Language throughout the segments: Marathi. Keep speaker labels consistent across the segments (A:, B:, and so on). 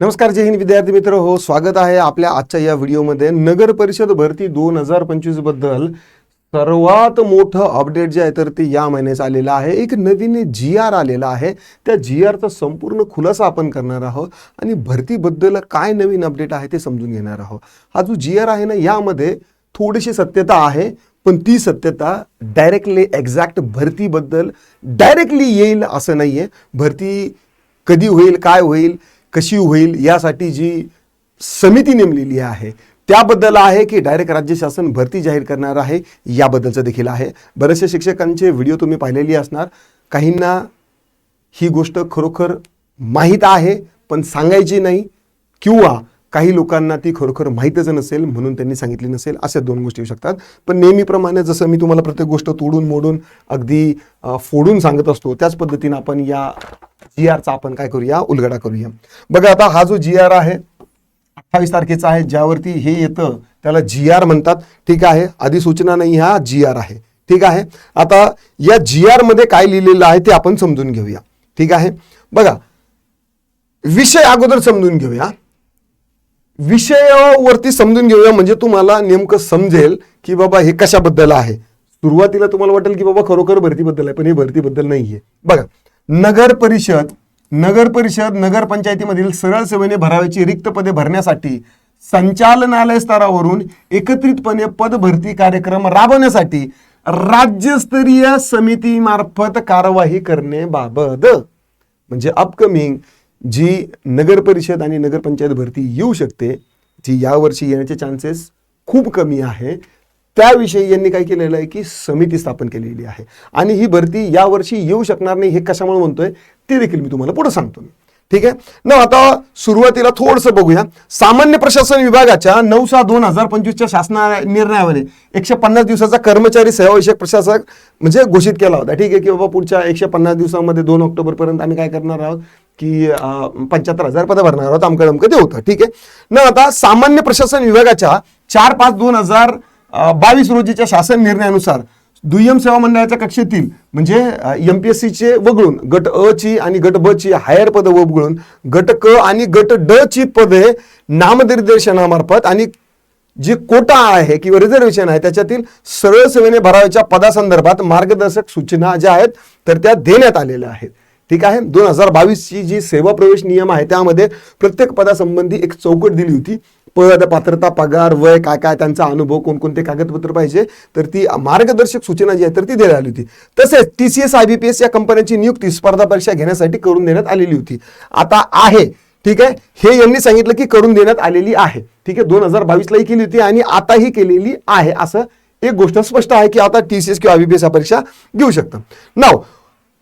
A: नमस्कार जय हिंद विद्यार्थी मित्र. हो स्वागत आहे आपल्या आजच्या या व्हिडिओमध्ये. नगर परिषद भरती दोन हजार पंचवीसबद्दल सर्वात मोठं अपडेट जे आहे तर ते या महिन्याचं आलेलं आहे. एक नवीन जी आर आलेला आहे. त्या जी आरचा संपूर्ण खुलासा आपण करणार आहोत आणि भरतीबद्दल काय नवीन अपडेट आहे ते समजून घेणार आहोत. हा जो जी आर आहे ना यामध्ये थोडीशी सत्यता आहे पण ती सत्यता डायरेक्टली एक्झॅक्ट भरतीबद्दल डायरेक्टली येईल असं नाही आहे भरती कधी होईल काय होईल कशी होईल यासाठी जी समिती नेमलेली आहे त्याबद्दल आहे की डायरेक्ट राज्य शासन भरती जाहीर करणार आहे याबद्दलचं देखील आहे. बरेचसे शिक्षकांचे व्हिडिओ तुम्ही पाहिलेली असणार. काहींना ही गोष्ट खरोखर माहीत आहे पण सांगायची नाही किंवा काही लोकांना ती खरोखर माहीतच नसेल म्हणून त्यांनी सांगितली नसेल अशा दोन गोष्टी येऊ शकतात. पण नेहमीप्रमाणे जसं मी तुम्हाला प्रत्येक गोष्ट तोडून मोडून अगदी फोडून सांगत असतो त्याच पद्धतीनं आपण या जी आरचा आपण काय करूया? उलगडा करूया. बघा आता हा जो जी आर आहे अठ्ठावीस तारखेचा आहे ज्यावरती हे येतं त्याला जी आर म्हणतात. ठीक आहे? अधिसूचना नाही हा जी आर आहे. ठीक आहे? आता या जी आरमध्ये काय लिहिलेलं आहे ते आपण समजून घेऊया. ठीक आहे? बघा. विषय अगोदर समजून घेऊया. विषयावरती समजून घेऊया म्हणजे तुम्हाला नेमकं समजेल की बाबा हे कशाबद्दल आहे. सुरुवातीला तुम्हाला वाटेल की बाबा खरोखर भरतीबद्दल आहे पण हे भरतीबद्दल नाहीये. बघा. नगर परिषद नगर परिषद नगरपंचायतीमधील सरळ सेवेने भरावयाची रिक्त पदे भरण्यासाठी संचालनालय स्तरावरून एकत्रितपणे पद भरती कार्यक्रम राबवण्यासाठी राज्यस्तरीय समितीमार्फत कारवाई करण्याबाबत म्हणजे अपकमिंग जी नगर परिषद आणि नगरपंचायत भरती येऊ शकते जी यावर्षी येण्याचे चान्सेस खूप कमी आहे. त्याविषयी यांनी काय केलेलं आहे की समिती स्थापन केलेली आहे. आणि ही भरती यावर्षी येऊ शकणार नाही हे कशामुळे म्हणतोय ते देखील मी तुम्हाला पुढे सांगतो मी. ठीक आहे? ना आता सुरुवातीला थोडंसं बघूया. सामान्य प्रशासन विभागाच्या नऊ सहा दोन हजार पंचवीसच्या शासना निर्णयामध्ये एकशे पन्नास दिवसाचा कर्मचारी सेवाविषयक प्रशासक म्हणजे घोषित केला होता. ठीक आहे की बाबा पुढच्या एकशे पन्नास दिवसामध्ये दोन ऑक्टोबरपर्यंत आम्ही काय करणार आहोत की पंच्याहत्तर हजार पदं भरणार आहोत आमकडे अमकं ते होतं. ठीक आहे? न आता सामान्य प्रशासन विभागाच्या चार पाच दोन हजार बावीस रोजीच्या शासन निर्णयानुसार दुय्यम सेवा मंडळाच्या कक्षेतील म्हणजे एम पी एस सीचे वगळून गट अ ची आणि गट ब ची हायर पदं वगळून गट क आणि गट ड ची पदे नामनिर्देशनामार्फत आणि जे कोटा आहे किंवा रिझर्वेशन आहे त्याच्यातील सरळ सेवेने भराव्याच्या पदासंदर्भात मार्गदर्शक सूचना ज्या आहेत तर त्या देण्यात आलेल्या आहेत. ठीक आहे? दोन हजार बावीसची जी सेवा प्रवेश नियम आहे त्यामध्ये प्रत्येक पदासंबंधी एक चौकट दिली होती. पद पात्रता पगार वय काय काय त्यांचा अनुभव कोणकोणते कागदपत्र पाहिजे तर ती मार्गदर्शक सूचना जी आहे तर ती देण्यात आली होती. तसेच T C S I B P S या कंपन्यांची नियुक्ती स्पर्धा परीक्षा घेण्यासाठी करून देण्यात आलेली होती. आता आहे ठीक आहे? हे यांनी सांगितलं की करून देण्यात आलेली आहे. ठीक आहे? दोन हजार बावीसलाही केली होती आणि आताही केलेली आहे. असं एक गोष्ट स्पष्ट आहे की आता टी सी एस किंवा आयबीपीएस या परीक्षा घेऊ शकतं. नाव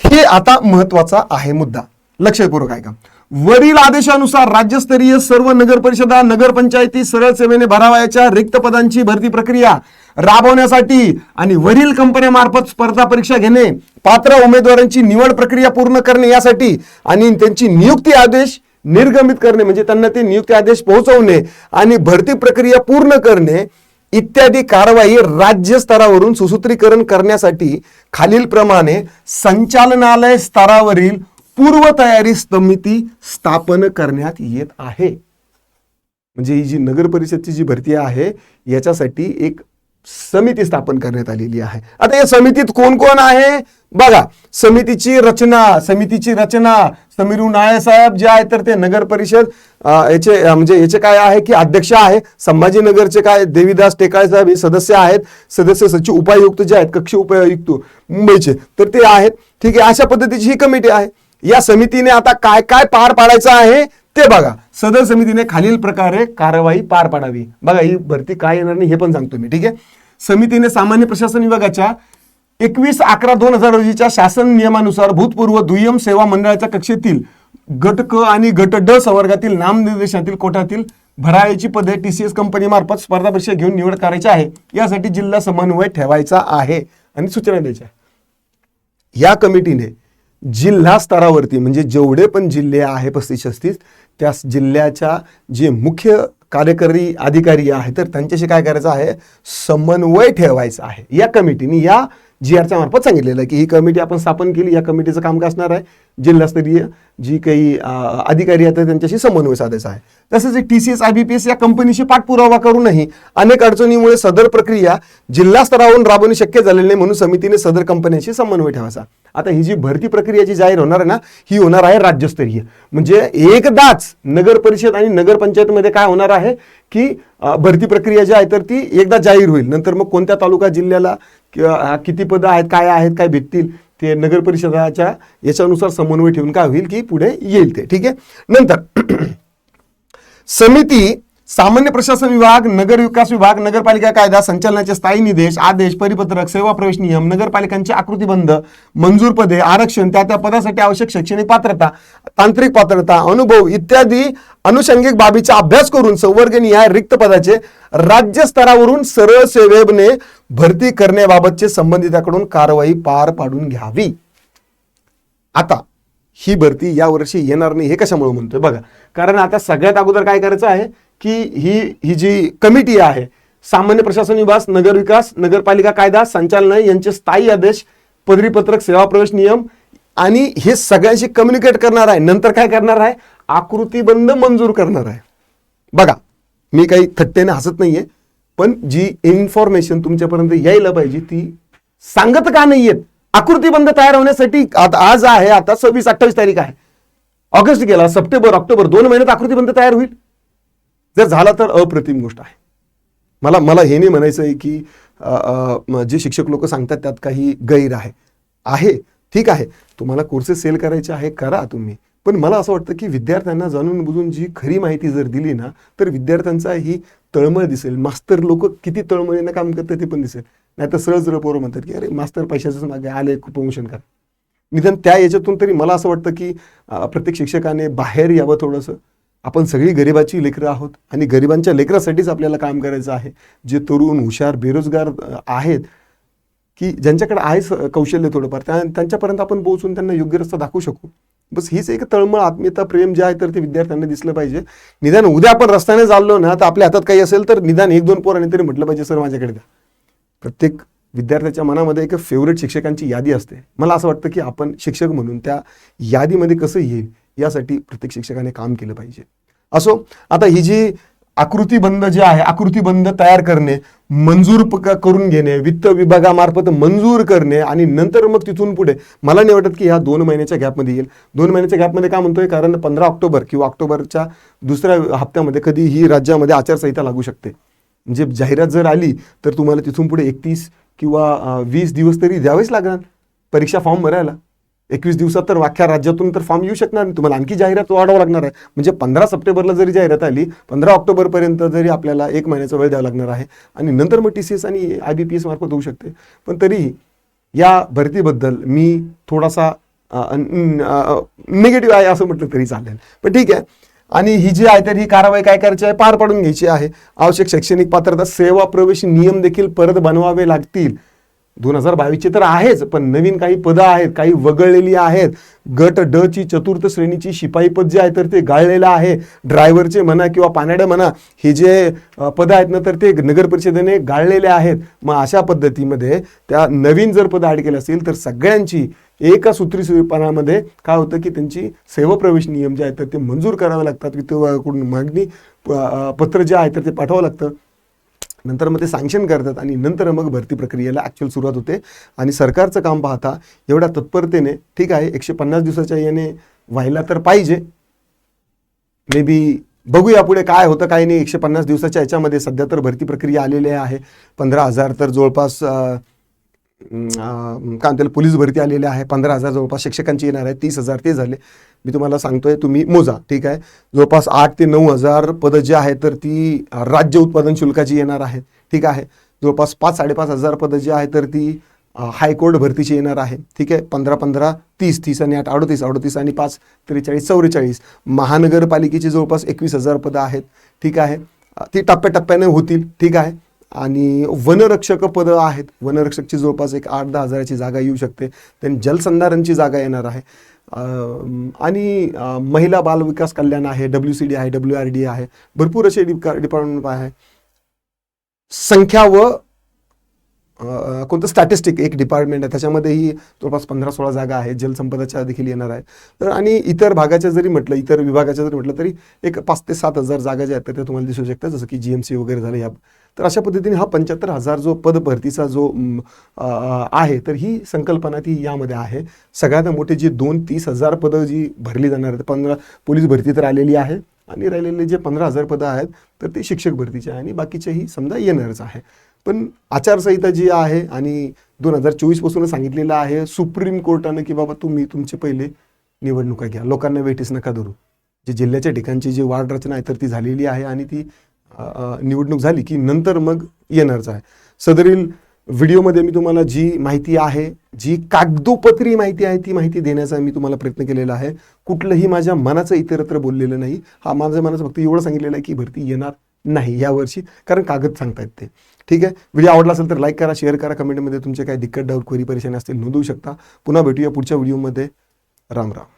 A: हे आता महत्त्वाचा आहे मुद्दा. लक्षपूर्वक आहे का वरील आदेशानुसार राज्यस्तरीय सर्व नगर परिषदा नगरपंचायती सरळ सेवेने भरावयाच्या रिक्त पदांची भरती प्रक्रिया राबवण्यासाठी आणि वरील कंपन्यामार्फत स्पर्धा परीक्षा घेणे पात्र उमेदवारांची निवड प्रक्रिया पूर्ण करणे यासाठी आणि त्यांची नियुक्ती आदेश निर्गमित करणे म्हणजे त्यांना ते नियुक्ती आदेश पोहोचवणे आणि भरती प्रक्रिया पूर्ण करणे इत्यादी कारवाई राज्य स्तरावरून सुसूत्रीकरण करण्यासाठी खालीलप्रमाणे संचालनालय स्तरावरील पूर्वतयारी समिती स्थापन करण्यात येत आहे. म्हणजे ही जी नगर परिषदची जी भरती आहे याच्यासाठी एक समिती स्थापन करण्यात आलेली आहे. आता या समितीत कोण कोण आहे? बघा समितीची रचना समितीची रचना. समीरू नाळे साहेब जे आहे तर ते नगर परिषद याचे म्हणजे याचे काय आहे की अध्यक्ष आहे. संभाजीनगरचे काय देवीदास टेकाळे साहेब हे सदस्य आहेत. सदस्य सचिव उपायुक्त जे आहेत कक्ष उपायुक्त मुंबईचे तर ते आहेत. ठीक आहे अशा पद्धतीची ही कमिटी आहे. या समितीने आता काय काय पार पाडायचं आहे? ते बघा सदर समितीने खालील प्रकारे कारवाई पार पाडावी. बघा ही भरती काय येणार नाही हे पण सांगतो मी ठीक आहे? समितीने सामान्य प्रशासन विभागाच्या एकवीस अकरा दोन हजार रोजीच्या शासन नियमानुसार भूतपूर्व दुय्यम सेवा मंडळाच्या कक्षेतील गट क आणि गट ड संवर्गातील नामनिर्देशातील कोटातील भरायची पदे टी सी एस कंपनीमार्फत स्पर्धा परीक्षा घेऊन निवड करायची आहे. यासाठी जिल्हा समन्वय ठेवायचा आहे. आणि सूचना द्यायच्या. या कमिटीने जिल्हा स्तरावरती म्हणजे जेवढे पण जिल्हे आहे पस्तीस छत्तीस त्या जिल्ह्याच्या जे मुख्य कार्यकारी अधिकारी आहे तर त्यांच्याशी काय करायचं आहे? समन्वय ठेवायचा आहे. या कमिटीने या जी आरच्या मार्फत सांगितलेलं आहे की ही कमिटी आपण स्थापन केली या कमिटीचं काम काय असणार आहे. जिल्हास्तरीय जी काही अधिकारी आहेत त्यांच्याशी समन्वय साधायचा आहे. तसेच T C S I B P S या कंपनीशी पाठपुरावा करूनही अनेक अडचणीमुळे सदर प्रक्रिया जिल्हा स्तरावरून राबवणे शक्य झालेले नाही म्हणून समितीने सदर कंपन्यांशी समन्वय ठेवायचा. आता ही जी भरती प्रक्रिया जी जाहीर होणार आहे ना ही होणार आहे राज्यस्तरीय. म्हणजे एकदाच नगर परिषद आणि नगरपंचायतमध्ये काय होणार आहे की भरती प्रक्रिया जी आहे तर ती एकदा जाहीर होईल. नंतर मग कोणत्या तालुका जिल्ह्याला किती पदं आहेत काय आहेत काय भेटतील ते नगर परिषदाच्या याच्यानुसार समन्वय ठेवून काय होईल की पुढे येईल ते. ठीक आहे? नंतर समिती सामान्य प्रशासन विभाग नगर विकास विभाग नगरपालिका कायदा संचालनाचे स्थायी निदेश आदेश परिपत्रक सेवा प्रवेश नियम नगरपालिकांचे आकृतीबंध मंजूर पदे आरक्षण त्या त्या पदासाठी आवश्यक शैक्षणिक पात्रता तांत्रिक पात्रता अनुभव इत्यादी अनुषंगिक बाबीचा अभ्यास करून संवर्गनिहाय रिक्त पदाचे राज्य स्तरावरून सरळ सेवेने भरती करण्याबाबतचे संबंधिताकडून कारवाई पार पाडून घ्यावी. आता ही भरती या वर्षी येणार नाही हे कशामुळे म्हणतोय? बघा कारण आता सगळ्यात अगोदर काय करायचं आहे? की ही ही जी कमिटी आहे सामान्य प्रशासन विभाग नगर विकास नगरपालिका कायदा संचालनालय यांचे स्थायी आदेश पदवीपत्रक सेवा प्रवेश नियम आणि हे सगळ्यांशी कम्युनिकेट करणार आहे. नंतर काय करणार आहे? आकृतीबंध मंजूर करणार आहे. बघा मी काही थट्टेने हसत नाहीये पण जी इन्फॉर्मेशन तुमच्यापर्यंत यायला पाहिजे ती सांगत का नाहीयेत? आकृतीबंध तयार होण्यासाठी आता आज आहे आता सव्वीस अठ्ठावीस तारीख आहे. ऑगस्ट गेला सप्टेंबर ऑक्टोबर दोन महिन्यात आकृतीबंध तयार होईल. जर झाला तर अप्रतिम गोष्ट आहे. मला मला हे नाही म्हणायचं आहे की जे शिक्षक लोक सांगतात त्यात काही गैर आहे. आहे ठीक आहे. तुम्हाला कोर्सेस सेल करायचे आहे करा तुम्ही. पण मला असं वाटतं की विद्यार्थ्यांना जाणून बुजून जी खरी माहिती जर दिली ना तर विद्यार्थ्यांचा ही तळमळ दिसेल. मास्तर लोक किती तळमळीनं काम करतात ते पण दिसेल. नाही तर सरळ सरळ पोरं म्हणतात की अरे मास्तर पैशाचंच मागे आले प्रमोशन करा. निदान त्या याच्यातून तरी मला असं वाटतं की प्रत्येक शिक्षकाने बाहेर यावं थोडंसं. आपण सगळी गरिबाची लेकरं आहोत आणि गरिबांच्या लेकरासाठीच आपल्याला काम करायचं आहे. जे तरुण हुशार बेरोजगार आहेत की ज्यांच्याकडे आहे कौशल्य थोडंफार त्या त्यांच्यापर्यंत आपण पोहोचून त्यांना योग्य रस्ता दाखवू शकू. बस हीच एक तळमळ आत्मीयता प्रेम जे आहे तर ते विद्यार्थ्यांना दिसलं पाहिजे. निदान उद्या आपण रस्त्याने चाललो ना तर आपल्या हातात काही असेल तर निदान एक दोन पोरांनी तरी म्हटलं पाहिजे सर माझ्याकडे द्या. प्रत्येक विद्यार्थ्याच्या मनामध्ये एक फेवरेट शिक्षकांची यादी असते. मला असं वाटतं की आपण शिक्षक म्हणून त्या यादीमध्ये कसं येईल? यासाठी प्रत्येक शिक्षकाने काम केलं पाहिजे. असो आता ही जी आकृतीबंध जे आहे आकृतीबंध तयार करणे मंजूर करून घेणे वित्त विभागामार्फत मंजूर करणे आणि नंतर मग तिथून पुढे मला नाही वाटत की ह्या दोन महिन्याच्या गॅपमध्ये येईल. दोन महिन्याच्या गॅपमध्ये काय म्हणतोय? कारण पंधरा ऑक्टोबर किंवा ऑक्टोबरच्या दुसऱ्या हप्त्यामध्ये कधी ही राज्यामध्ये आचारसंहिता लागू शकते. म्हणजे जाहिरात जर आली तर तुम्हाला तिथून पुढे एकतीस किंवा वीस दिवस तरी द्यावेच लागणार. परीक्षा फॉर्म भरायला. एकवीस दिवसात तर अख्ख्या राज्यातून तर फॉर्म येऊ शकणार नाही. तुम्हाला आणखी जाहिरात वाढवावं लागणार आहे. म्हणजे पंधरा सप्टेंबरला जरी जाहिरात आली पंधरा ऑक्टोबरपर्यंत जरी आपल्याला एक महिन्याचा वेळ द्यावा लागणार आहे आणि नंतर मग टी सी एस आणि आय बी पी एस मार्फत होऊ शकते. पण तरीही या भरतीबद्दल मी थोडासा निगेटिव्ह आहे असं म्हटलं तरी चालेल. पण ठीक आहे. आणि ही जी आहे तर ही कारवाई काय करायची आहे? पार पाडून घ्यायची आहे. आवश्यक शैक्षणिक पात्रता सेवा प्रवेश नियम देखील परत बनवावे लागतील. दोन हजार बावीसचे तर आहेच पण नवीन काही पदं आहेत काही वगळलेली आहेत. गट ड ची चतुर्थ श्रेणीची शिपाई पद जे आहे तर ते गाळलेलं आहे. ड्रायव्हरचे म्हणा किंवा पानाडे म्हणा हे जे पदं आहेत ना तर ते नगर परिषदेने गाळलेले आहेत. मग अशा पद्धतीमध्ये त्या नवीन जर पदं ॲड केली असतील तर सगळ्यांची एका सूत्री स्वरूपामध्ये काय होतं की त्यांची सेवा प्रवेश नियम जे आहेत तर ते मंजूर करावे लागतात. वित्त मागणी प- पत्र जे आहे तर ते पाठवावं लागतं. नंतर मग ते सँक्शन करतात आणि नंतर मग भरती प्रक्रियेला ॲक्च्युअल सुरुवात होते. आणि सरकारचं काम पाहता एवढ्या तत्परतेने ठीक आहे एकशे पन्नास दिवसाच्या याने व्हायला तर पाहिजे. मे बी बघूया पुढे काय होतं काय नाही. एकशे पन्नास दिवसाच्या याच्यामध्ये सध्या तर भरती प्रक्रिया आलेली आहे. पंधरा हजार तर जवळपास काय म्हणतात पोलीस भरती आलेली आहे. पंधरा हजार जवळपास शिक्षकांची येणार आहे. तीस हजार ते झाले. मी तुम्हाला सांगतोय तुम्ही मोजा ठीक आहे? जवळपास आठ ते नऊ हजार पदं जी आहेत तर ती राज्य उत्पादन शुल्काची येणार आहेत ठीक आहे? जवळपास पाच साडेपाच हजार पदं जी आहेत तर ती हायकोर्ट भरतीची येणार आहे ठीक आहे? पंधरा पंधरा तीस तीस आणि आठ अडोतीस अडोतीस आणि पाच त्रेचाळीस चौवेचाळीस. महानगरपालिकेची जवळपास एकवीस हजार पदं आहेत ठीक आहे? ती टप्प्याटप्प्याने होतील ठीक आहे? आणि वनरक्षक पदं आहेत. वनरक्षकची जवळपास एक आठ दहा हजाराची जागा येऊ शकते. त्यांनी जलसंधारणची जागा येणार आहे. आणि महिला बाल विकास कल्याण आहे डब्ल्यू सी डी आहे डब्ल्यू आर डी आहे. भरपूर असे डिपा डिपार्टमेंट आहे. संख्या व कोणतं स्टॅटिस्टिक एक डिपार्टमेंट आहे त्याच्यामध्येही जवळपास पंधरा सोळा जागा आहेत जलसंपदाच्या देखील येणार आहे तर आणि इतर भागाच्या जरी म्हटलं इतर विभागाच्या जरी म्हटलं तरी एक पाच ते सात हजार जागा ज्या आहेत तर त्या तुम्हाला दिसू शकतात जसं की जी एम सी वगैरे झालं या तर अशा पद्धतीने हा पंच्याहत्तर हजार जो पद भरतीचा जो आहे तर ही संकल्पना ती यामध्ये आहे. सगळ्यात मोठे जी दोन तीस हजार पदं जी भरली जाणार आहेत पंधरा पोलीस भरती तर आलेली आहे. आणि राहिलेले जे पंधरा हजार पदं आहेत तर ते शिक्षक भरतीचे आहे आणि बाकीचेही समजा येणारच आहे. पण आचारसंहिता जी आहे आणि दोन हजार चोवीसपासूनच सांगितलेलं आहे सुप्रीम कोर्टानं की बाबा तुम्ही तुमचे पहिले निवडणुका घ्या. लोकांना वेटीस नका धरू. जे जिल्ह्याच्या ठिकाणची जी वार्ड रचना आहे तर ती झालेली आहे आणि ती निवडणूक झाली की नंतर मग येणारच आहे. सदरील व्हिडिओमध्ये मी तुम्हाला जी माहिती आहे जी कागदोपत्री माहिती आहे ती माहिती देण्याचा मी तुम्हाला प्रयत्न केलेला आहे. कुठलंही माझ्या मनाचं इतरत्र बोललेलं नाही. हा माझ्या मनाचं फक्त एवढं सांगितलेलं आहे की भरती येणार नाही यावर्षी कारण कागद सांगतायत ते. ठीक आहे? व्हिडिओ आवडला असेल तर लाईक करा शेअर करा कमेंटमध्ये तुमचे काही दिक्कत डाऊट क्वेरी परेशानी असतील नोंदवू शकता. पुन्हा भेटूया पुढच्या व्हिडिओमध्ये. राम राम.